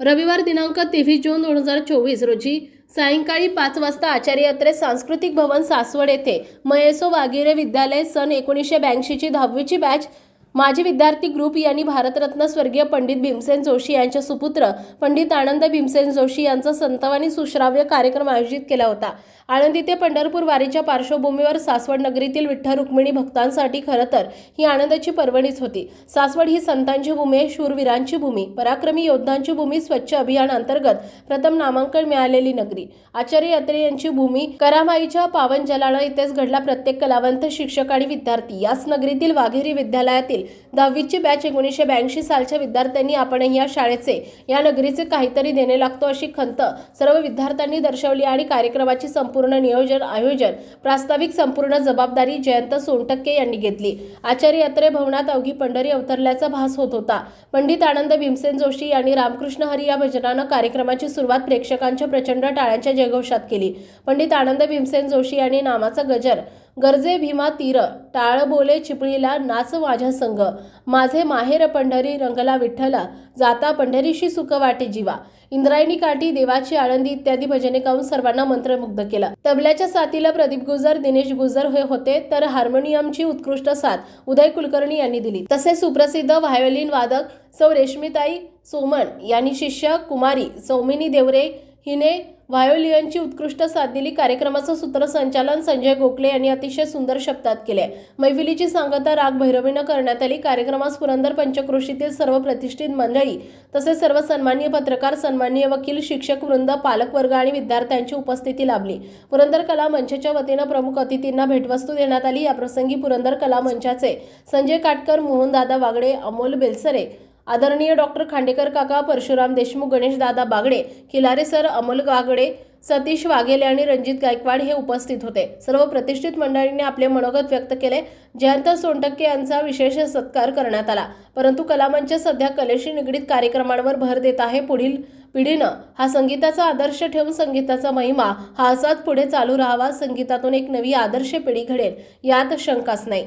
रविवार दिनांक तेवीस जून दोन हजार चोवीस रोजी सायंकाळी पाच वाजता आचार्य यात्रे सांस्कृतिक भवन सासवड येथे मयेसो वागिरे विद्यालय सन एकोणीसशे ब्याऐंशीची दहावीची बॅच माजी विद्यार्थी ग्रुप यांनी भारतरत्न स्वर्गीय पंडित भीमसेन जोशी यांचे सुपुत्र पंडित आनंद भीमसेन जोशी यांचा संतवानी सुश्राव्य कार्यक्रम आयोजित केला होता. आळंदी ते पंढरपूर वारीच्या पार्श्वभूमीवर सासवड नगरीतील विठ्ठल रुक्मिणी भक्तांसाठी खरं तर ही आनंदाची पर्वणीच होती. सासवड ही संतांची भूमी आहे, शूरवीरांची भूमी. पराक्रमी योद्धांची भूमी स्वच्छ अभियान अंतर्गत प्रथम नामांकन मिळालेली नगरी. आचार्य यात्रे यांची भूमी करामाईच्या पावन जलानं इथेच घडला प्रत्येक कलावंत शिक्षक आणि विद्यार्थी. याच नगरीतील वाघेरी विद्यालयातील दहावीची बॅच एकोणीसशे ब्याऐंशी सालच्या विद्यार्थ्यांनी आपण या शाळेचे या नगरीचे काहीतरी देणे लागतो अशी खंत सर्व विद्यार्थ्यांनी दर्शवली आणि कार्यक्रमाची संपूर्ण नियोजन आयोजन प्रास्ताविक संपूर्ण जबाबदारी जयंत सोनटक्के यांनी घेतली. आचार्य यात्रे भवनात अवघी पंढरी अवतरल्याचा भास होत होता. पंडित आनंद भीमसेन जोशी यांनी रामकृष्ण हरी या भजनानं कार्यक्रमाची सुरुवात प्रेक्षकांच्या प्रचंड टाळ्यांच्या जयघोषात केली. पंडित आनंद भीमसेन जोशी यांनी नामाचा गजर गरजे भीमा तीर टाळ बोले चिपळीला नाच माझ्या संघ माझे माहेर पंढरी रंगला विठ्ठला जाता पंढरीशी सुख वाटे जीवा. इंद्रायणी काठी देवाची आळंदी इत्यादी भजने गाऊन सर्वांना मंत्रमुग्ध केलं. तबल्याच्या साथीला प्रदीप गुजर दिनेश गुजर हे होते तर हार्मोनियमची उत्कृष्ट साथ उदय कुलकर्णी यांनी दिली. तसेच सुप्रसिद्ध व्हायोलिन वादक सौ रेश्मिताई सोमन यांनी शिष्य कुमारी सौमिनी देवरे हिने व्हायोलियनची उत्कृष्ट साथ दिली. कार्यक्रमाचं सूत्रसंचालन संजय गोखले यांनी अतिशय सुंदर शब्दात केले. मैफिलीची सांगता राग भैरवीनं करण्यात आली. कार्यक्रमास पुरंदर पंचक्रोशीतील सर्व प्रतिष्ठित मंडळी तसेच सर्व सन्मान्य पत्रकार सन्मान्य वकील शिक्षक वृंद पालकवर्ग आणि विद्यार्थ्यांची उपस्थिती लाभली. पुरंदर कला मंचच्या वतीनं प्रमुख अतिथींना भेटवस्तू देण्यात आली. याप्रसंगी पुरंदर कला मंचाचे संजय काटकर मोहनदादा वागडे अमोल बेलसरे आदरणीय डॉक्टर खांडेकर काका परशुराम देशमुख गणेश दादा बागडे खिलारे सर अमोल वागडे सतीश वाघेले आणि रणजित गायकवाड हे उपस्थित होते. सर्व प्रतिष्ठित मंडळींनी आपले मनोगत व्यक्त केले. जयंत सोनटक्के यांचा विशेष सत्कार करण्यात आला. परंतु कलामंच सध्या कलेशी निगडीत कार्यक्रमांवर भर देत आहे पुढील पिढीनं. हा संगीताचा आदर्श ठेवून संगीताचा महिमा हा असाच पुढे चालू राहावा संगीतातून एक नवी आदर्श पिढी घडेल यात शंकाच नाही.